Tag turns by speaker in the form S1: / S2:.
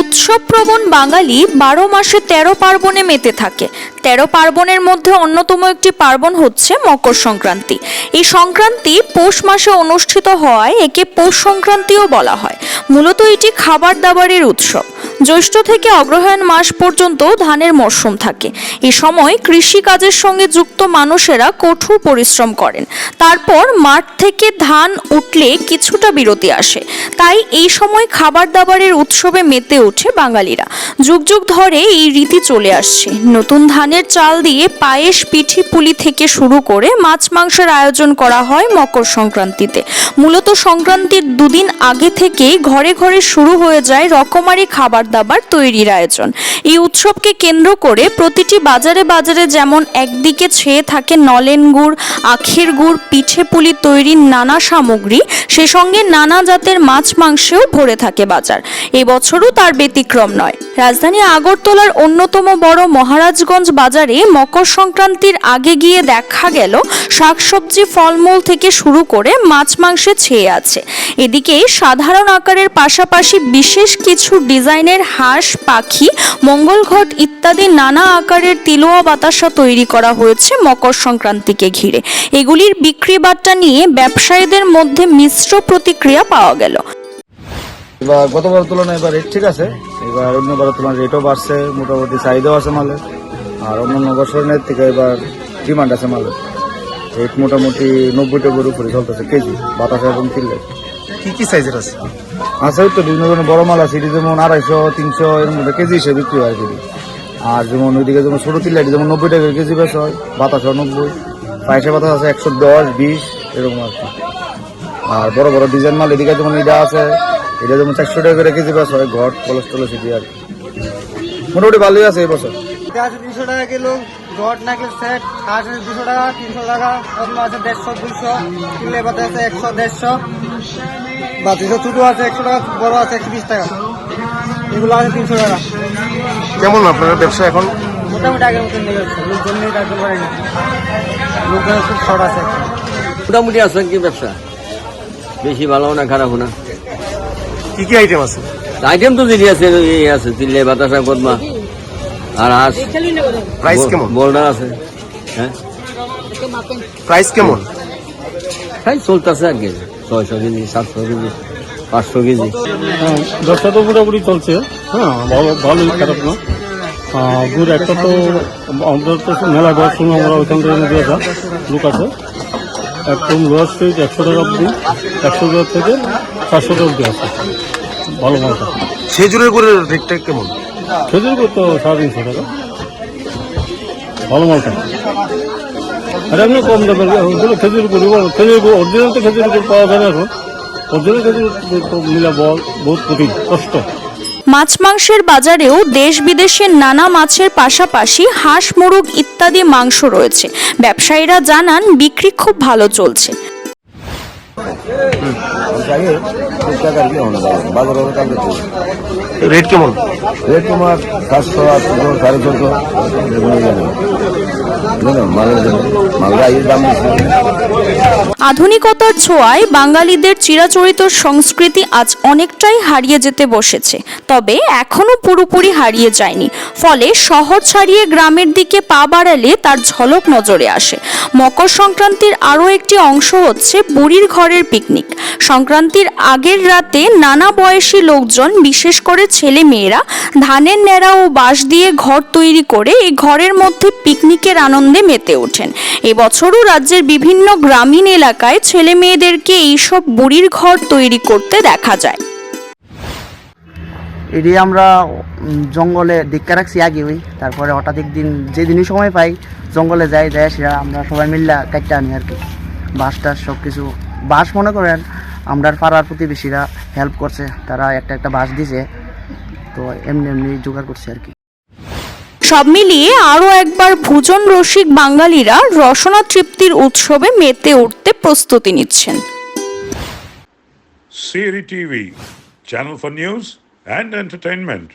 S1: উৎসবপ্রবণ বাঙালি বারো মাসে তেরো পার্বণে মেতে থাকে। তেরো পার্বণের মধ্যে অন্যতম একটি পার্বণ হচ্ছে মকর সংক্রান্তি। এই সংক্রান্তি পৌষ মাসে অনুষ্ঠিত হওয়ায় একে পৌষ সংক্রান্তিও বলা হয়। মূলত এটি খাবার দাবারের উৎসব। জ্যৈষ্ঠ থেকে অগ্রহায়ণ মাস পর্যন্ত ধানের মরশুম থাকে। এ সময় কৃষি কাজের সঙ্গে যুক্ত মানুষেরা কঠোর পরিশ্রম করেন। তারপর মাঠ থেকে ধান উঠলে কিছুটা বিরতি আসে। তাই এই সময় খাবার দাবারের উৎসবে মেতে ওঠে বাঙালিরা। যুগ যুগ ধরে এই রীতি চলে আসছে। নতুন ধানের চাল দিয়ে পায়েস, পিঠি পুলি থেকে শুরু করে মাছ মাংসের আয়োজন করা হয় মকর সংক্রান্তিতে। মূলত সংক্রান্তির দুদিন আগে থেকেই ঘরে ঘরে শুরু হয়ে যায় রকমারি খাবার দাবার তৈরির আয়োজন। এই উৎসবকে কেন্দ্র করে প্রতিটি বাজারে বাজারে যেমন একদিকে ছেয়ে থাকে নলেন গুড়, আখের গুড়, পিঠে পুলি তৈরির নানা সামগ্রী, সে সঙ্গে নানা জাতের মাছ, মাংসেও ভরে থাকে বাজার। এবছরও তার ব্যতিক্রম নয়। রাজধানী আগরতলার অন্যতম বড় মহারাজগঞ্জ বাজারে মকর সংক্রান্তির আগে গিয়ে দেখা গেল শাকসবজি ফলমূল থেকে শুরু করে মাছ, মাংসে ছেয়ে আছে। এদিকে সাধারণ আকারের পাশাপাশি বিশেষ কিছু ডিজাইনের হাঁস, পাখি মঙ্গলঘট ইত্যাদি নানা আকারের তিলোয়া বাতাসা তৈরি করা হয়েছে মকর সংক্রান্তিকে ঘিরে। এগুলির বিক্রি বার্তা নিয়ে ব্যবসায়ীদের মধ্যে মিশ্র প্রতিক্রিয়া পাওয়া গেল।
S2: এবার গতবার তুলনায় এবার রেট ঠিক আছে। এবার অন্যবার তোমার রেটও বাড়ছে, মোটামুটি চাহিদাও আছে মালের। আর অন্যান্য বছরের থেকে এবার ডিমান্ড আছে মালের। রেট মোটামুটি নব্বই টাকার উপরে চলতেছে কেজি, বাতাসা এবং কিনলে
S3: কি কি সাইজের আছে?
S2: আছে তো বিভিন্ন ধরনের বড় মাল আছে এটি যেমন আড়াইশো তিনশো এর মধ্যে কেজি হিসেবে বিক্রি হয় কেজি আর যেমন ওইদিকে যেমন ছোটো তিল্লাটি যেমন নব্বই টাকা কেজি বেশ হয় বাতাসা নব্বই। পায়েসে বাতাস আছে একশো দশ বিশ এরকম আর কি। আর বড় বড় ডিজাইন মাল এদিকে যেমন এটা আছে এটা যেমন চারশো টাকা করে কেজি বেশ হয় ঘট কলেজ টলেজ এটি আর কি। মোটামুটি ভালোই আছে এই বছর।
S4: আছে দুশো টাকা কিলো গট নাকেল সেট আছে দুশো টাকা তিনশো টাকা পদ্ম আছে দেড়শো দুশো কিলে পাতা আছে একশো দেড়শো। বা দুশো ছোটো আছে একশো টাকা বড় আছে একশো বিশ টাকা। এগুলো আছে তিনশো টাকা।
S3: কেমন আপনার ব্যবসা এখন?
S4: মোটামুটি আগের মতন যাচ্ছে। লোকজন নেই রাখতে পারেনি। লোকজন খুব শর্ট আছে।
S5: মোটামুটি আছে কি ব্যবসা? বেশি ভালো না খারাপ না।
S3: কি কি আইটেম আছে?
S5: আইটেম তো দিদি আছে এই আছে তিল্লে বাতাসা কদমা আর হাঁস।
S3: প্রাইস কেমন?
S5: বোল্ডার আছে। হ্যাঁ?
S3: প্রাইস কেমন?
S5: তাই চলতেছে আর কি। ছয়শো কেজি সাতশো কেজি পাঁচশো কেজি।
S6: হ্যাঁ, ব্যবসা তো মোটামুটি চলছে। হ্যাঁ ভালো ভালোই খারাপ না। গুড় একটা তো আমাদের তো মেলা দেওয়ার সময় আমরা ওইখান থেকে এনে দিয়ে লোক আছে। একদম লোয়ার স্টেজ একশো টাকা অব্দি একশো টাকা থেকে চারশো টাকা অব্দি আছে। ভালো মালটা
S3: খেজুরের করে রেটটা কেমন?
S6: খেজুর গুড় তো সাড়ে তিনশো টাকা। ভালো মালটা আর এমনি কম দামের ওগুলো খেজুর গুড় খেজুর গুড় অরিজিনাল তো খেজুর পাওয়া যায় না এখন অরিজিনাল খেজুর মিলা বল বহুত কঠিন কষ্ট
S1: মাছ মাংসের বাজারেও দেশ বিদেশের নানা মাছের পাশাপাশি হাঁস মুরগ ইত্যাদি মাংস রয়েছে। ব্যবসায়ীরা জানান বিক্রি খুব ভালো চলছে।
S3: রেট কেমন?
S2: রেট তোমার সাতশো আটশো সাড়ে ছশো
S1: আধুনিকতার ছোঁয়ায় বাঙালিদের চিরাচরিত সংস্কৃতি আজ অনেকটাই হারিয়ে যেতে বসেছে, তবে এখনও পুরোপুরি হারিয়ে যায়নি। ফলে শহর ছাড়িয়ে গ্রামের দিকে পা বাড়ালে তার ঝলক নজরে আসে। মকর সংক্রান্তির আরও একটি অংশ হচ্ছে বুড়ির ঘরের পিকনিক। সংক্রান্তির আগের রাতে নানা বয়সী লোকজন, বিশেষ করে ছেলে মেয়েরা ধানের ন্যাড়া ও বাঁশ দিয়ে ঘর তৈরি করে এই ঘরের মধ্যে পিকনিকের আনন্দে মেতে ওঠেন। এবছরও রাজ্যের বিভিন্ন গ্রামীণ এলাকায় ছেলে মেয়েদেরকে এইসব বুড়ির ঘর তৈরি করতে দেখা যায়।
S4: এটি আমরা জঙ্গলে দীক্ষা রাখছি আগে ওই তারপরে হঠাৎ একদিন যেদিনই সময় পাই, জঙ্গলে যাই যাই সেটা আমরা সবাই মিল্লা কাটতে আনি আর কি। বাঁশ টাস সব কিছু বাঁশ মনে করেন, আমরা পাড়ার প্রতিবেশীরা হেল্প করছে, তারা একটা একটা বাঁশ দিছে, তো এমনি এমনি জোগাড় করছে আর কি।
S1: সব মিলিয়ে আরও একবার ভোজন রসিক বাঙালিরা রসনা তৃপ্তির উৎসবে মেতে উঠতে প্রস্তুতি নিচ্ছেন
S7: Siri TV, channel for news and entertainment.